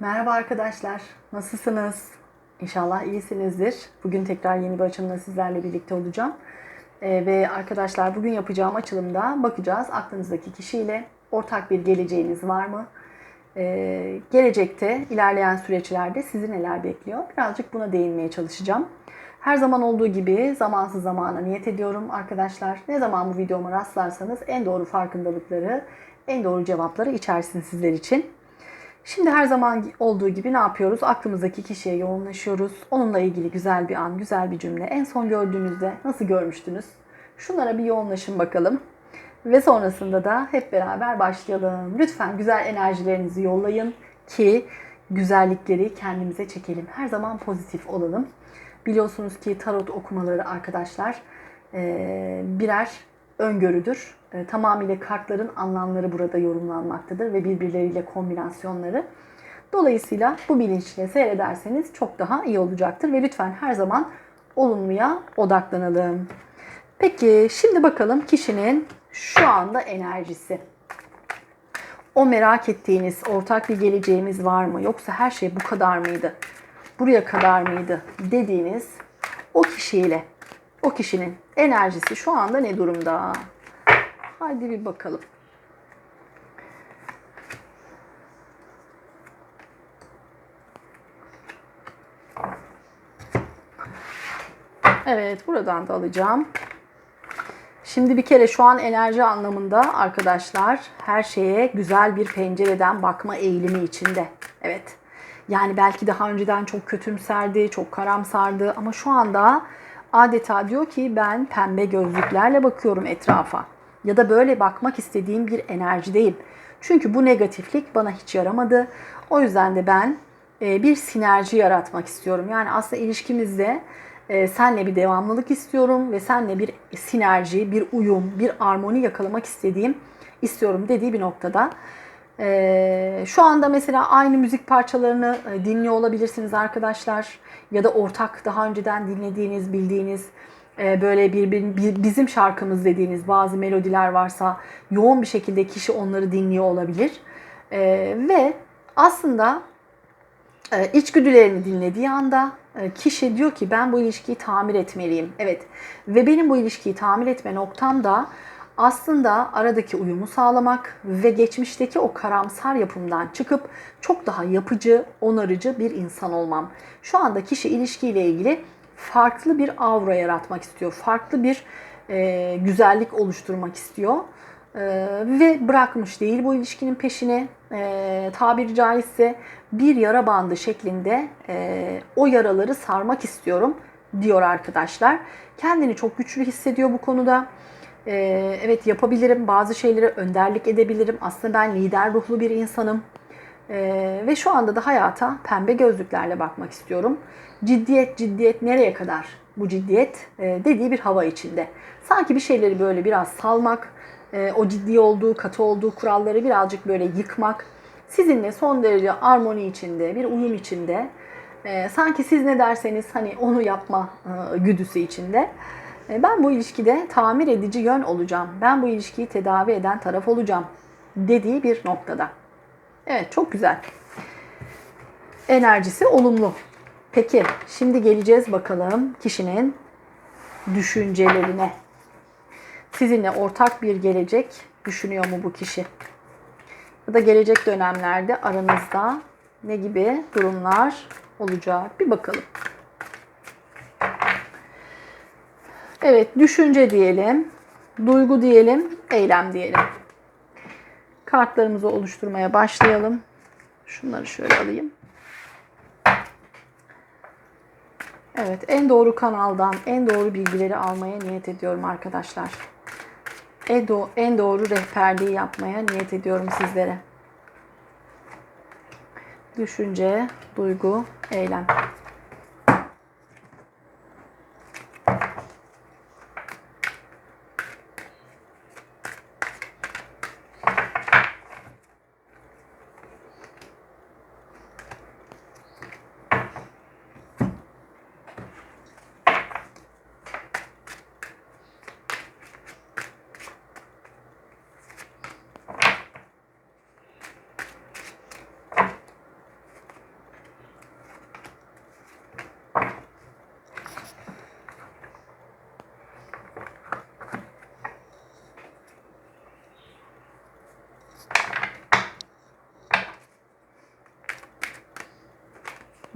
Merhaba arkadaşlar, nasılsınız? İnşallah iyisinizdir. Bugün tekrar yeni bir açılımla sizlerle birlikte olacağım. Ee, ve arkadaşlar bugün yapacağım açılımda bakacağız aklınızdaki kişiyle ortak bir geleceğiniz var mı? Ee, gelecekte, ilerleyen süreçlerde sizi neler bekliyor? Birazcık buna değinmeye çalışacağım. Her zaman olduğu gibi zamansız zamana niyet ediyorum arkadaşlar. Ne zaman bu videoma rastlarsanız en doğru farkındalıkları, en doğru cevapları içersin sizler için. Şimdi her zaman olduğu gibi ne yapıyoruz? Aklımızdaki kişiye yoğunlaşıyoruz. Onunla ilgili güzel bir an, güzel bir cümle. En son gördüğünüzde nasıl görmüştünüz? Şunlara bir yoğunlaşın bakalım. Ve sonrasında da hep beraber başlayalım. Lütfen güzel enerjilerinizi yollayın ki güzellikleri kendimize çekelim. Her zaman pozitif olalım. Biliyorsunuz ki tarot okumaları arkadaşlar birer öngörüdür. Tamamıyla kartların anlamları burada yorumlanmaktadır ve birbirleriyle kombinasyonları. Dolayısıyla bu bilinçle seyrederseniz çok daha iyi olacaktır ve lütfen her zaman olumluya odaklanalım. Peki şimdi bakalım kişinin şu anda enerjisi. O merak ettiğiniz ortak bir geleceğimiz var mı? Yoksa her şey bu kadar mıydı? Buraya kadar mıydı? Dediğiniz o kişiyle, o kişinin enerjisi şu anda ne durumda? Haydi bir bakalım. Evet, buradan da alacağım. Şimdi bir kere şu an enerji anlamında arkadaşlar her şeye güzel bir pencereden bakma eğilimi içinde. Evet. Yani belki daha önceden çok kötümserdi, çok karamsardı ama şu anda adeta diyor ki ben pembe gözlüklerle bakıyorum etrafa. Ya da böyle bakmak istediğim bir enerjideyim. Çünkü bu negatiflik bana hiç yaramadı. O yüzden de ben bir sinerji yaratmak istiyorum. Yani aslında ilişkimizde senle bir devamlılık istiyorum ve senle bir sinerji, bir uyum, bir armoni yakalamak istediğim istiyorum dediği bir noktada. Şu anda mesela aynı müzik parçalarını dinliyor olabilirsiniz arkadaşlar. Ya da ortak daha önceden dinlediğiniz, bildiğiniz böyle bir, bir bizim şarkımız dediğiniz bazı melodiler varsa yoğun bir şekilde kişi onları dinliyor olabilir. Ve aslında içgüdülerini dinlediği anda kişi diyor ki ben bu ilişkiyi tamir etmeliyim. Evet ve benim bu ilişkiyi tamir etme noktam da aslında aradaki uyumu sağlamak ve geçmişteki o karamsar yapımdan çıkıp çok daha yapıcı, onarıcı bir insan olmam. Şu anda kişi ilişkiyle ilgili farklı bir aura yaratmak istiyor. Farklı bir e, güzellik oluşturmak istiyor. E, ve bırakmış değil bu ilişkinin peşine. E, tabiri caizse bir yara bandı şeklinde e, o yaraları sarmak istiyorum diyor arkadaşlar. Kendini çok güçlü hissediyor bu konuda. E, evet yapabilirim, bazı şeylere önderlik edebilirim. Aslında ben lider ruhlu bir insanım. Ee, ve şu anda da hayata pembe gözlüklerle bakmak istiyorum. Ciddiyet, ciddiyet nereye kadar bu ciddiyet e, dediği bir hava içinde. Sanki bir şeyleri böyle biraz salmak, e, o ciddi olduğu, katı olduğu kuralları birazcık böyle yıkmak. Sizinle son derece armoni içinde, bir uyum içinde. E, sanki siz ne derseniz hani onu yapma e, güdüsü içinde. E, ben bu ilişkide tamir edici yön olacağım. Ben bu ilişkiyi tedavi eden taraf olacağım dediği bir noktada. Evet çok güzel. Enerjisi olumlu. Peki şimdi geleceğiz bakalım kişinin düşüncelerine. Sizinle ortak bir gelecek düşünüyor mu bu kişi? Ya da gelecek dönemlerde aranızda ne gibi durumlar olacak? Bir bakalım. Evet, düşünce diyelim, duygu diyelim, eylem diyelim. Kartlarımızı oluşturmaya başlayalım. Şunları şöyle alayım. Evet, en doğru kanaldan en doğru bilgileri almaya niyet ediyorum arkadaşlar. En, do en doğru rehberliği yapmaya niyet ediyorum sizlere. Düşünce, duygu, eylem.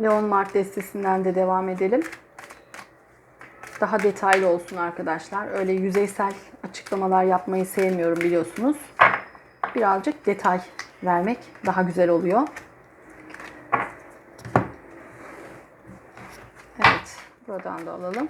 Leon Mart destesinden de devam edelim. Daha detaylı olsun arkadaşlar. Öyle yüzeysel açıklamalar yapmayı sevmiyorum biliyorsunuz. Birazcık detay vermek daha güzel oluyor. Evet, buradan da alalım.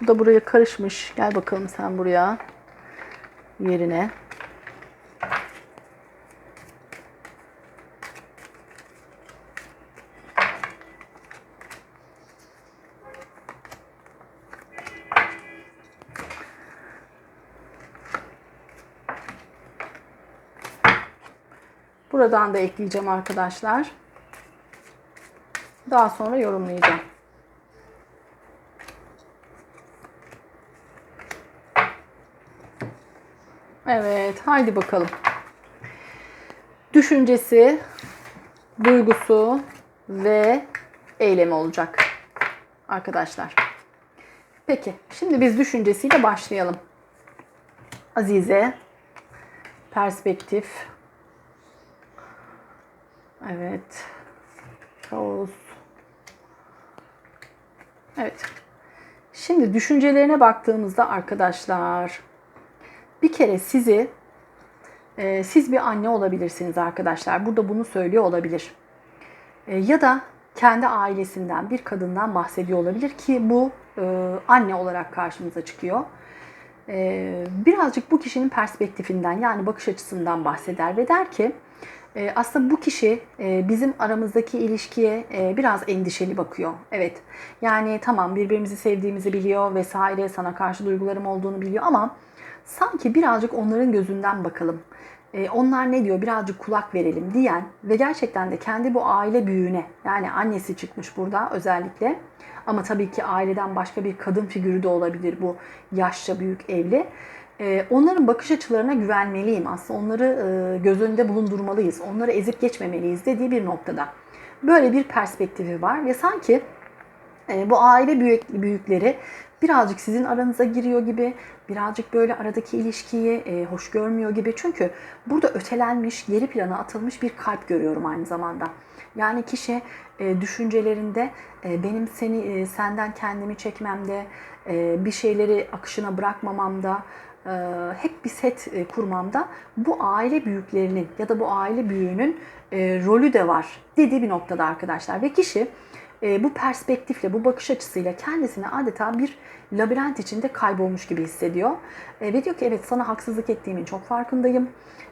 Bu da buraya karışmış. Gel bakalım sen buraya. Yerine. Buradan da ekleyeceğim arkadaşlar. Daha sonra yorumlayacağım. Evet, haydi bakalım. Düşüncesi, duygusu ve eylemi olacak arkadaşlar. Peki, şimdi biz düşüncesiyle başlayalım. Azize, perspektif. Evet. Kaos. Evet. Şimdi düşüncelerine baktığımızda arkadaşlar bir kere sizi e, siz bir anne olabilirsiniz arkadaşlar. Burada bunu söylüyor olabilir. E, ya da kendi ailesinden bir kadından bahsediyor olabilir ki bu e, anne olarak karşımıza çıkıyor. E, birazcık bu kişinin perspektifinden yani bakış açısından bahseder ve der ki e, aslında bu kişi e, bizim aramızdaki ilişkiye e, biraz endişeli bakıyor. Evet yani tamam birbirimizi sevdiğimizi biliyor vesaire sana karşı duygularım olduğunu biliyor ama sanki birazcık onların gözünden bakalım. E, onlar ne diyor birazcık kulak verelim diyen ve gerçekten de kendi bu aile büyüğüne yani annesi çıkmış burada özellikle ama tabii ki aileden başka bir kadın figürü de olabilir bu yaşça büyük evli. E, onların bakış açılarına güvenmeliyim aslında onları e, göz önünde bulundurmalıyız onları ezip geçmemeliyiz dediği bir noktada. Böyle bir perspektifi var ve sanki e, bu aile büyük, büyükleri birazcık sizin aranıza giriyor gibi, birazcık böyle aradaki ilişkiyi e, hoş görmüyor gibi. Çünkü burada ötelenmiş, geri plana atılmış bir kalp görüyorum aynı zamanda. Yani kişi e, düşüncelerinde e, benim seni senden kendimi çekmemde, bir şeyleri akışına bırakmamamda, hep bir set kurmamda bu aile büyüklerinin ya da bu aile büyüğünün rolü de var dediği bir noktada arkadaşlar. Ve kişi bu perspektifle, bu bakış açısıyla kendisini adeta bir labirent içinde kaybolmuş gibi hissediyor. E, ve diyor ki evet sana haksızlık ettiğimin çok farkındayım.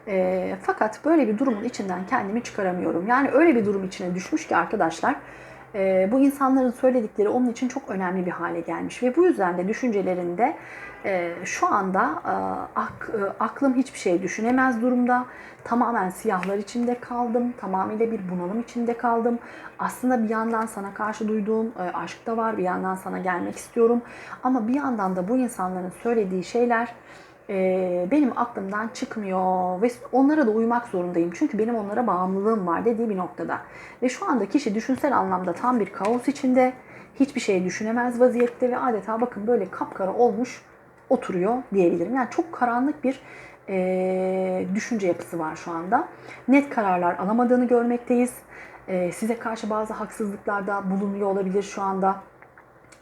E, fakat böyle bir durumun içinden kendimi çıkaramıyorum. Yani öyle bir durum içine düşmüş ki arkadaşlar e, bu insanların söyledikleri onun için çok önemli bir hale gelmiş. Ve bu yüzden de düşüncelerinde şu anda e, e, aklım hiçbir şey düşünemez durumda. Tamamen siyahlar içinde kaldım. Tamamıyla bir bunalım içinde kaldım. Aslında bir yandan sana karşı duyduğum e, aşk da var. Bir yandan sana gelmek istiyorum. Ama bir yandan da bu insanların söylediği şeyler e, benim aklımdan çıkmıyor ve onlara da uymak zorundayım. Çünkü benim onlara bağımlılığım var dediği bir noktada. Ve şu anda kişi düşünsel anlamda tam bir kaos içinde. Hiçbir şey düşünemez vaziyette ve adeta bakın böyle kapkara olmuş oturuyor diyebilirim. Yani çok karanlık bir e, düşünce yapısı var şu anda. Net kararlar alamadığını görmekteyiz. E, size karşı bazı haksızlıklarda bulunuyor olabilir şu anda.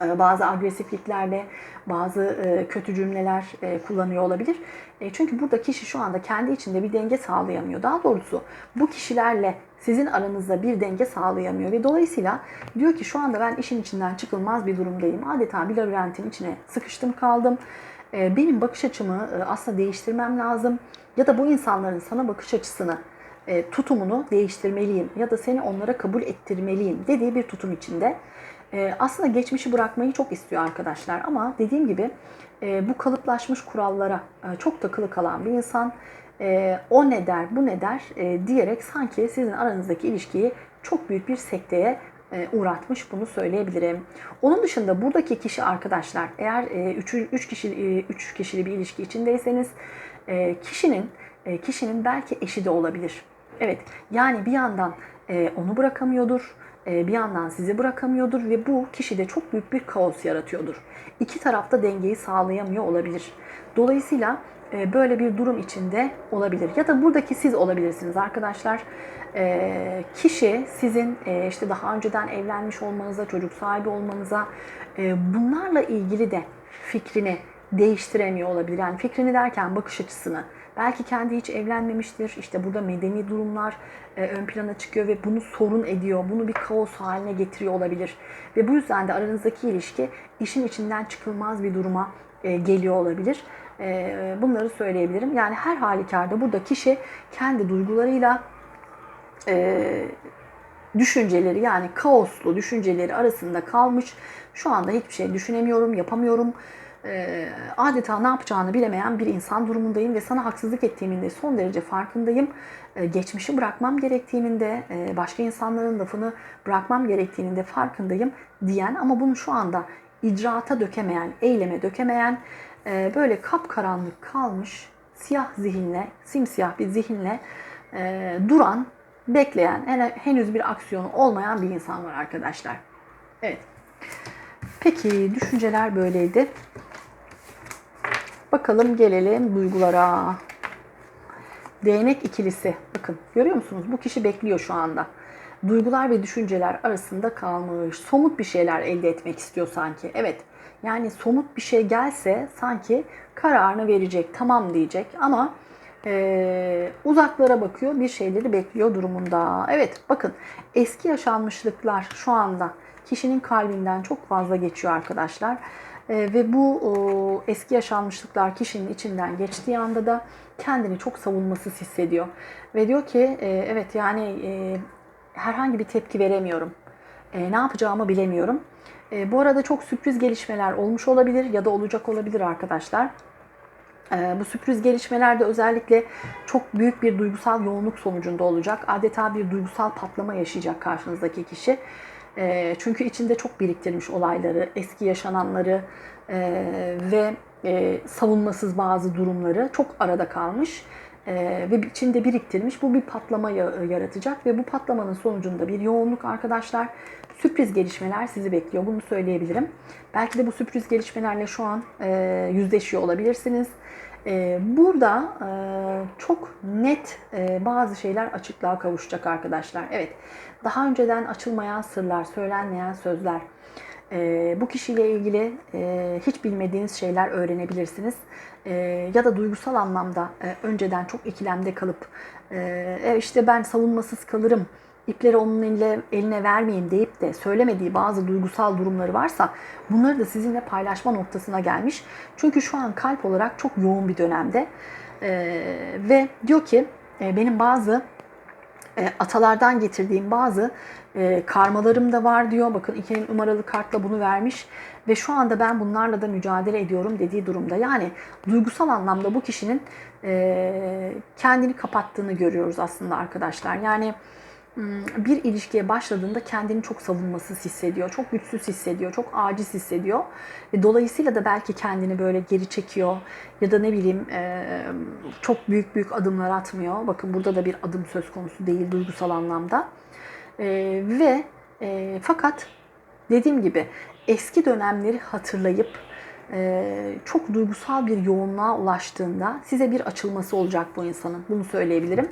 E, bazı agresifliklerle, bazı e, kötü cümleler e, kullanıyor olabilir. Çünkü burada kişi şu anda kendi içinde bir denge sağlayamıyor. Daha doğrusu bu kişilerle sizin aranızda bir denge sağlayamıyor ve dolayısıyla diyor ki şu anda ben işin içinden çıkılmaz bir durumdayım. Adeta bir labirentin içine sıkıştım kaldım. Benim bakış açımı aslında değiştirmem lazım. Ya da bu insanların sana bakış açısını tutumunu değiştirmeliyim. Ya da seni onlara kabul ettirmeliyim dediği bir tutum içinde. E, aslında geçmişi bırakmayı çok istiyor arkadaşlar. Ama dediğim gibi e, bu kalıplaşmış kurallara e, çok takılı kalan bir insan e, o ne der bu ne der e, diyerek sanki sizin aranızdaki ilişkiyi çok büyük bir sekteye e, uğratmış bunu söyleyebilirim. Onun dışında buradaki kişi arkadaşlar eğer 3 e, üç kişi 3 e, kişili bir ilişki içindeyseniz e, kişinin e, kişinin belki eşi de olabilir. Evet yani bir yandan e, onu bırakamıyordur e, bir yandan sizi bırakamıyordur ve bu kişide çok büyük bir kaos yaratıyordur. İki tarafta dengeyi sağlayamıyor olabilir. Dolayısıyla e, böyle bir durum içinde olabilir. Ya da buradaki siz olabilirsiniz arkadaşlar. E, kişi sizin e, işte daha önceden evlenmiş olmanıza, çocuk sahibi olmanıza e, bunlarla ilgili de fikrini değiştiremiyor olabilir. Yani fikrini derken bakış açısını. Belki kendi hiç evlenmemiştir. İşte burada medeni durumlar e, ön plana çıkıyor ve bunu sorun ediyor. Bunu bir kaos haline getiriyor olabilir. Ve bu yüzden de aranızdaki ilişki işin içinden çıkılmaz bir duruma e, geliyor olabilir. E, bunları söyleyebilirim. Yani her halükarda burada kişi kendi duygularıyla e, düşünceleri yani kaoslu düşünceleri arasında kalmış. Şu anda hiçbir şey düşünemiyorum, yapamıyorum. E, adeta ne yapacağını bilemeyen bir insan durumundayım ve sana haksızlık ettiğimin de son derece farkındayım. E, geçmişi bırakmam gerektiğinin de e, başka insanların lafını bırakmam gerektiğinin de farkındayım diyen ama bunu şu anda icraata dökemeyen, eyleme dökemeyen e, böyle kapkaranlık kalmış siyah zihinle, simsiyah bir zihinle e, duran bekleyen, henüz bir aksiyonu olmayan bir insan var arkadaşlar. Evet. Peki düşünceler böyleydi. Bakalım gelelim duygulara. Değnek ikilisi. Bakın görüyor musunuz? Bu kişi bekliyor şu anda. Duygular ve düşünceler arasında kalmış. Somut bir şeyler elde etmek istiyor sanki. Evet. Yani somut bir şey gelse sanki kararını verecek, tamam diyecek ama e, uzaklara bakıyor, bir şeyleri bekliyor durumunda. Evet bakın eski yaşanmışlıklar şu anda kişinin kalbinden çok fazla geçiyor arkadaşlar. E, ve bu o, eski yaşanmışlıklar kişinin içinden geçtiği anda da kendini çok savunmasız hissediyor. Ve diyor ki e, evet yani e, herhangi bir tepki veremiyorum. E, ne yapacağımı bilemiyorum. E, bu arada çok sürpriz gelişmeler olmuş olabilir ya da olacak olabilir arkadaşlar. Ee, bu sürpriz gelişmelerde özellikle çok büyük bir duygusal yoğunluk sonucunda olacak. Adeta bir duygusal patlama yaşayacak karşınızdaki kişi. Ee, çünkü içinde çok biriktirmiş olayları, eski yaşananları e, ve e, savunmasız bazı durumları çok arada kalmış e, ve içinde biriktirmiş. Bu bir patlama yaratacak ve bu patlamanın sonucunda bir yoğunluk arkadaşlar sürpriz gelişmeler sizi bekliyor. Bunu söyleyebilirim. Belki de bu sürpriz gelişmelerle şu an yüzleşiyor olabilirsiniz. Ee, burada e, çok net e, bazı şeyler açıklığa kavuşacak arkadaşlar. Evet, daha önceden açılmayan sırlar, söylenmeyen sözler, e, bu kişiyle ilgili hiç bilmediğiniz şeyler öğrenebilirsiniz. Ya da duygusal anlamda önceden çok ikilemde kalıp işte ben savunmasız kalırım, ipleri onun eline, eline vermeyin deyip de söylemediği bazı duygusal durumları varsa bunları da sizinle paylaşma noktasına gelmiş. Çünkü şu an kalp olarak çok yoğun bir dönemde ee, ve diyor ki e, benim bazı e, atalardan getirdiğim bazı e, karmalarım da var diyor. Bakın iki numaralı kartla bunu vermiş ve şu anda ben bunlarla da mücadele ediyorum dediği durumda. Yani duygusal anlamda bu kişinin e, kendini kapattığını görüyoruz aslında arkadaşlar. Yani bir ilişkiye başladığında kendini çok savunmasız hissediyor, çok güçsüz hissediyor, çok aciz hissediyor. Dolayısıyla da belki kendini böyle geri çekiyor ya da ne bileyim çok büyük büyük adımlar atmıyor. Bakın burada da bir adım söz konusu değil duygusal anlamda. Ve fakat dediğim gibi eski dönemleri hatırlayıp çok duygusal bir yoğunluğa ulaştığında size bir açılması olacak bu insanın. Bunu söyleyebilirim.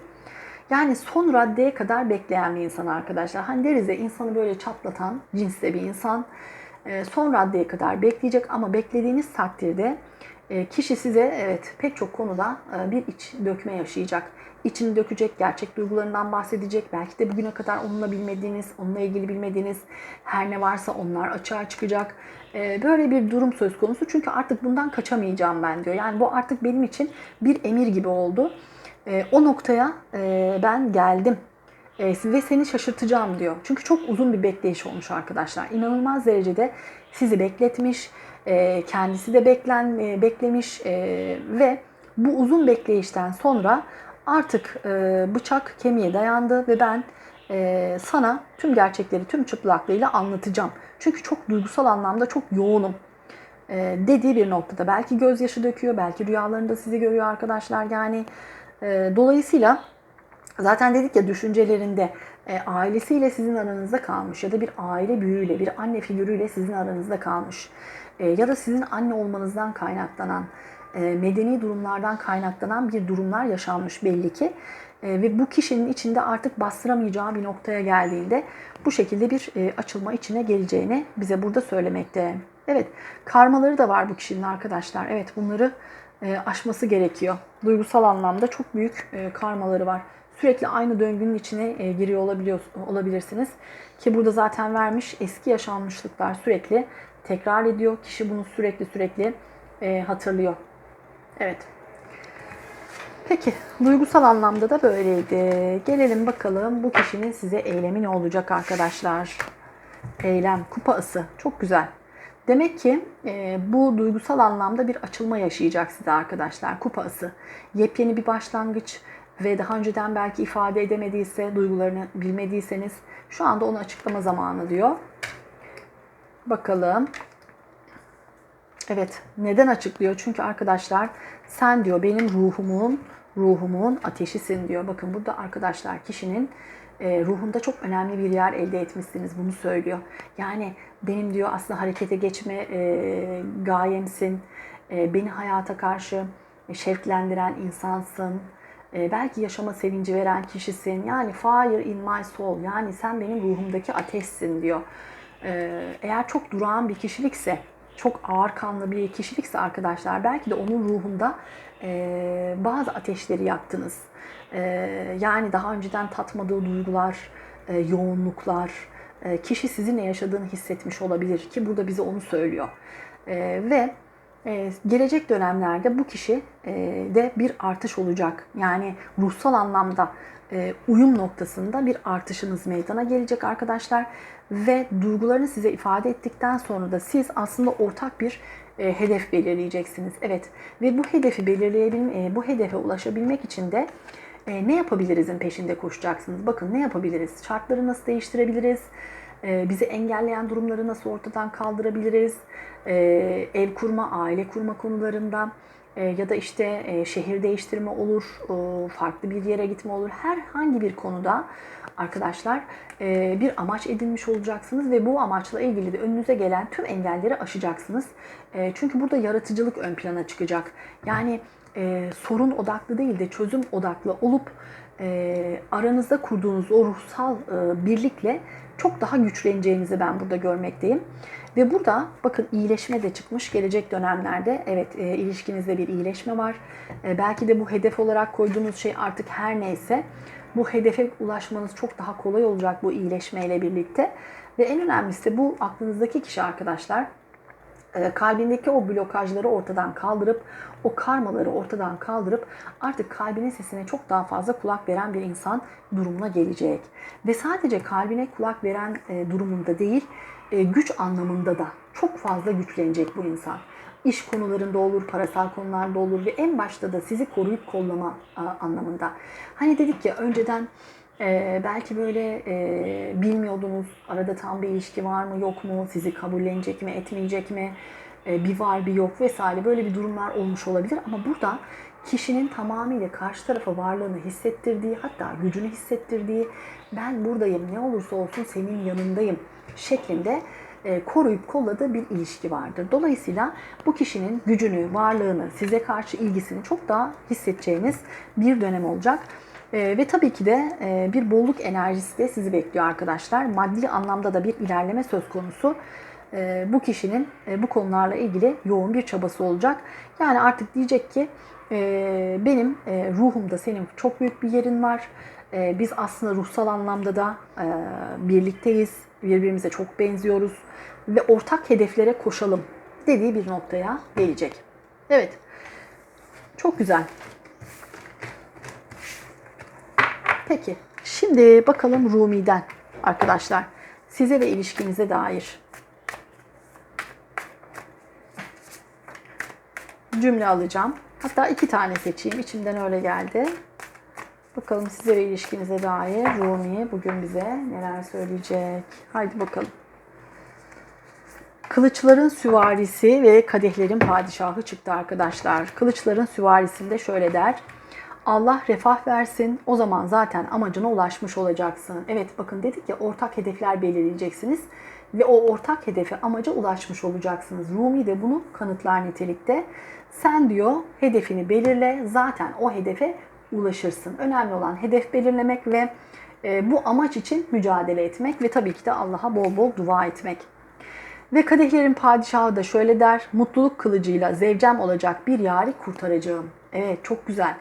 Yani son raddeye kadar bekleyen bir insan arkadaşlar. Hani deriz ya insanı böyle çatlatan cinste bir insan e, son raddeye kadar bekleyecek ama beklediğiniz takdirde e, kişi size evet pek çok konuda e, bir iç dökme yaşayacak. İçini dökecek, gerçek duygularından bahsedecek. Belki de bugüne kadar onunla bilmediğiniz, onunla ilgili bilmediğiniz her ne varsa onlar açığa çıkacak. Böyle bir durum söz konusu. Çünkü artık bundan kaçamayacağım ben diyor. Yani bu artık benim için bir emir gibi oldu e, o noktaya e, ben geldim e, ve seni şaşırtacağım diyor. Çünkü çok uzun bir bekleyiş olmuş arkadaşlar. İnanılmaz derecede sizi bekletmiş, e, kendisi de beklen e, beklemiş e, ve bu uzun bekleyişten sonra artık e, bıçak kemiğe dayandı ve ben e, sana tüm gerçekleri tüm çıplaklığıyla anlatacağım. Çünkü çok duygusal anlamda çok yoğunum e, dediği bir noktada. Belki gözyaşı döküyor, belki rüyalarında sizi görüyor arkadaşlar. Yani e, dolayısıyla Zaten dedik ya düşüncelerinde e, ailesiyle sizin aranızda kalmış ya da bir aile büyüğüyle, bir anne figürüyle sizin aranızda kalmış. E, ya da sizin anne olmanızdan kaynaklanan, e, medeni durumlardan kaynaklanan bir durumlar yaşanmış belli ki. Ve bu kişinin içinde artık bastıramayacağı bir noktaya geldiğinde bu şekilde bir açılma içine geleceğini bize burada söylemekte. Evet, karmaları da var bu kişinin arkadaşlar. Evet, bunları aşması gerekiyor. Duygusal anlamda çok büyük e, karmaları var. Sürekli aynı döngünün içine e, giriyor olabiliyor, olabilirsiniz. Ki burada zaten vermiş eski yaşanmışlıklar sürekli tekrar ediyor. Kişi bunu sürekli sürekli e, hatırlıyor. Evet. Peki, duygusal anlamda da böyleydi. Gelelim bakalım bu kişinin size eylemi ne olacak arkadaşlar? Eylem, kupa ısı. Çok güzel. Demek ki e, bu duygusal anlamda bir açılma yaşayacak size arkadaşlar. Kupa ısı. Yepyeni bir başlangıç ve daha önceden belki ifade edemediyse, duygularını bilmediyseniz şu anda onu açıklama zamanı diyor. Bakalım. Evet, neden açıklıyor? Çünkü arkadaşlar sen diyor benim ruhumun, ruhumun ateşisin diyor. Bakın burada arkadaşlar kişinin e, ruhunda çok önemli bir yer elde etmişsiniz. Bunu söylüyor. Yani benim diyor aslında harekete geçme e, gayemsin. E, beni hayata karşı şevklendiren insansın. E, belki yaşama sevinci veren kişisin. Yani fire in my soul. Yani sen benim ruhumdaki ateşsin diyor. E, eğer çok durağan bir kişilikse, çok ağır kanlı bir kişilikse arkadaşlar belki de onun ruhunda e, bazı ateşleri yaktınız. E, yani daha önceden tatmadığı duygular, e, yoğunluklar, kişi sizin ne yaşadığını hissetmiş olabilir ki burada bize onu söylüyor. E, ve e, gelecek dönemlerde bu kişi e, de bir artış olacak. Yani ruhsal anlamda e, uyum noktasında bir artışınız meydana gelecek arkadaşlar. Ve duygularını size ifade ettikten sonra da siz aslında ortak bir e, hedef belirleyeceksiniz. Evet ve bu hedefi belirleyebilmek, e, bu hedefe ulaşabilmek için de e, ne yapabilirizin peşinde koşacaksınız. Bakın ne yapabiliriz? Şartları nasıl değiştirebiliriz? E, bizi engelleyen durumları nasıl ortadan kaldırabiliriz? E, ev kurma, aile kurma konularında e, ya da işte e, şehir değiştirme olur, e, farklı bir yere gitme olur. Herhangi bir konuda arkadaşlar e, bir amaç edinmiş olacaksınız ve bu amaçla ilgili de önünüze gelen tüm engelleri aşacaksınız. E, çünkü burada yaratıcılık ön plana çıkacak. Yani e, sorun odaklı değil de çözüm odaklı olup e, aranızda kurduğunuz o ruhsal e, birlikle çok daha güçleneceğinizi ben burada görmekteyim. Ve burada bakın iyileşme de çıkmış gelecek dönemlerde. Evet e, ilişkinizde bir iyileşme var. E, belki de bu hedef olarak koyduğunuz şey artık her neyse bu hedefe ulaşmanız çok daha kolay olacak bu iyileşmeyle birlikte. Ve en önemlisi bu aklınızdaki kişi arkadaşlar kalbindeki o blokajları ortadan kaldırıp o karmaları ortadan kaldırıp artık kalbinin sesine çok daha fazla kulak veren bir insan durumuna gelecek. Ve sadece kalbine kulak veren e, durumunda değil, e, güç anlamında da çok fazla güçlenecek bu insan. İş konularında olur, parasal konularda olur ve en başta da sizi koruyup kollama anlamında. Hani dedik ya önceden ee, belki böyle e, bilmiyordunuz arada tam bir ilişki var mı yok mu, sizi kabullenecek mi etmeyecek mi, e, bir var bir yok vesaire böyle bir durumlar olmuş olabilir. Ama burada kişinin tamamıyla karşı tarafa varlığını hissettirdiği hatta gücünü hissettirdiği ben buradayım ne olursa olsun senin yanındayım şeklinde e, koruyup kolladığı bir ilişki vardır. Dolayısıyla bu kişinin gücünü, varlığını, size karşı ilgisini çok daha hissedeceğiniz bir dönem olacak. E, ve tabii ki de e, bir bolluk enerjisi de sizi bekliyor arkadaşlar. Maddi anlamda da bir ilerleme söz konusu. E, bu kişinin e, bu konularla ilgili yoğun bir çabası olacak. Yani artık diyecek ki e, benim e, ruhumda senin çok büyük bir yerin var. E, biz aslında ruhsal anlamda da e, birlikteyiz. Birbirimize çok benziyoruz. Ve ortak hedeflere koşalım dediği bir noktaya gelecek. Evet. Çok güzel. Peki şimdi bakalım Rumi'den arkadaşlar size ve ilişkinize dair cümle alacağım. Hatta iki tane seçeyim. İçimden öyle geldi. Bakalım size ve ilişkinize dair Rumi bugün bize neler söyleyecek. Haydi bakalım. Kılıçların süvarisi ve kadehlerin padişahı çıktı arkadaşlar. Kılıçların süvarisinde şöyle der. Allah refah versin. O zaman zaten amacına ulaşmış olacaksın. Evet bakın dedik ya ortak hedefler belirleyeceksiniz ve o ortak hedefe amaca ulaşmış olacaksınız. Rumi de bunu kanıtlar nitelikte. Sen diyor hedefini belirle zaten o hedefe ulaşırsın. Önemli olan hedef belirlemek ve e, bu amaç için mücadele etmek ve tabii ki de Allah'a bol bol dua etmek. Ve kadehlerin padişahı da şöyle der, mutluluk kılıcıyla zevcem olacak bir yari kurtaracağım. Evet çok güzel.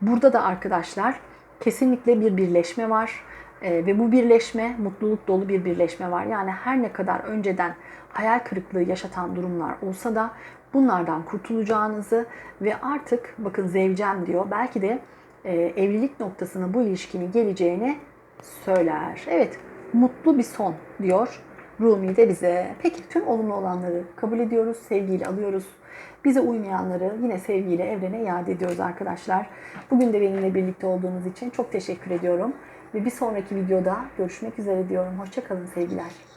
Burada da arkadaşlar kesinlikle bir birleşme var. Ee, ve bu birleşme mutluluk dolu bir birleşme var. Yani her ne kadar önceden hayal kırıklığı yaşatan durumlar olsa da bunlardan kurtulacağınızı ve artık bakın zevcem diyor belki de e, evlilik noktasına bu ilişkinin geleceğini söyler. Evet mutlu bir son diyor Rumi de bize. Peki tüm olumlu olanları kabul ediyoruz, sevgiyle alıyoruz. Bize uymayanları yine sevgiyle evrene iade ediyoruz arkadaşlar. Bugün de benimle birlikte olduğunuz için çok teşekkür ediyorum. Ve bir sonraki videoda görüşmek üzere diyorum. Hoşçakalın sevgiler.